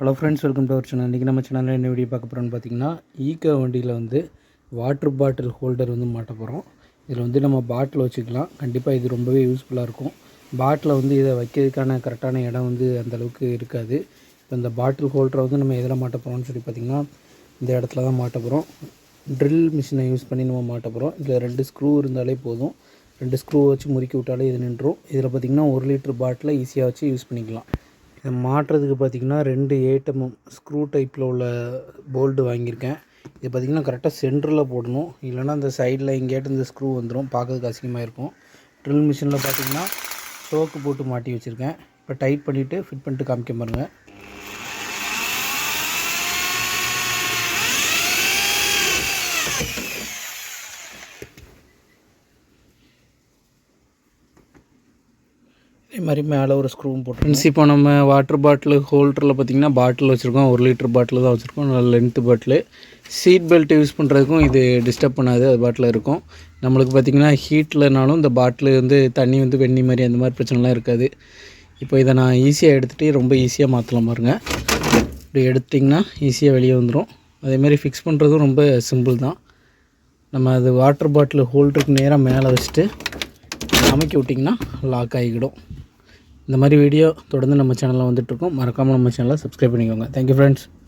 Hello friends welcome to our channel இன்றைக்கி நம்ம சேனலில் என்ன வீடியோ பார்க்க போகிறோன்னு பார்த்தீங்கன்னா ஈக்கோ வண்டியில் வந்து வாட்டர் பாட்டில் ஹோல்டர் வந்து மாட்ட போகிறோம் இதில் வந்து நம்ம பாட்டில் வச்சுக்கலாம். கண்டிப்பாக இது ரொம்பவே யூஸ்ஃபுல்லாக இருக்கும். பாட்டில் வந்து இதை வைக்கிறதுக்கான கரெக்டான இடம் வந்து அந்தளவுக்கு இருக்காது. இப்போ இந்த பாட்டில் ஹோல்டரை வந்து நம்ம எதில் மாட்ட போகிறோம்னு சொல்லி பார்த்திங்கன்னா இந்த இடத்துல தான் மாட்ட போகிறோம் ட்ரில் மிஷினை யூஸ் பண்ணி நம்ம மாட்ட போகிறோம் இதில் ரெண்டு ஸ்க்ரூ இருந்தாலே போதும். ரெண்டு ஸ்க்ரூ வச்சு முறுக்கி விட்டாலே இது நின்றும் இதில் பார்த்திங்கன்னா ஒரு லிட்டர் பாட்டிலை ஈஸியாக வச்சு யூஸ் பண்ணிக்கலாம். இதை மாட்டுறதுக்கு பார்த்திங்கன்னா ரெண்டு ஏட்டமும் ஸ்க்ரூ டைப்பில் உள்ள போல்டு வாங்கியிருக்கேன். இது பார்த்திங்கன்னா கரெக்டாக சென்டரில் போடணும். இல்லைன்னா அந்த சைடில் எங்கேயாட்டும் இந்த ஸ்க்ரூ வந்துடும் பார்க்கறதுக்கு அசிங்கமாக இருக்கும். ட்ரில் மிஷினில் பார்த்திங்கன்னா சோக்கு போட்டு மாட்டி வச்சுருக்கேன். இப்போ டைட் பண்ணிவிட்டு ஃபிட் பண்ணிட்டு காமிக்க பாருங்கள் இதே மாதிரி மேலே ஒரு ஸ்க்ரூவும் போட்டு ஃப்ரெண்ட்ஸ் இப்போ நம்ம வாட்டர் பாட்டில் ஹோல்டரில் பார்த்திங்கன்னா பாட்டில் வச்சுருக்கோம். ஒரு லிட்டர் பாட்டில் தான் வச்சுருக்கோம். நல்ல length bottle seat belt use பண்ணுறதுக்கும் இது டிஸ்டர்ப் பண்ணாது அது பாட்டில் இருக்கும். நம்மளுக்கு பார்த்திங்கன்னா ஹீட்டில்னாலும் இந்த பாட்டில் வந்து தண்ணி வந்து வெண்ணி மாதிரி அந்த மாதிரி பிரச்சனைலாம் இருக்காது. இப்போ இதை நான் ஈஸியாக எடுத்துகிட்டு ரொம்ப ஈஸியாக மாற்றலாம் பாருங்கள் இப்படி எடுத்திங்கன்னா ஈஸியாக வெளியே வந்துடும் அதேமாதிரி ஃபிக்ஸ் பண்ணுறதும் ரொம்ப சிம்பிள் தான். நம்ம அது வாட்டர் பாட்டில் ஹோல்டருக்கு நேராக மேலே வச்சுட்டு அமைக்கி விட்டிங்கன்னா லாக் ஆகிக்கிடும். இந்த மாதிரி வீடியோ தொடர்ந்து நம்ம சேனலில் வந்துட்டுருக்கோம் மறக்காமல் நம்ம சேனலை சப்ஸ்கிரைப் பண்ணிக்கோங்க. Thank you friends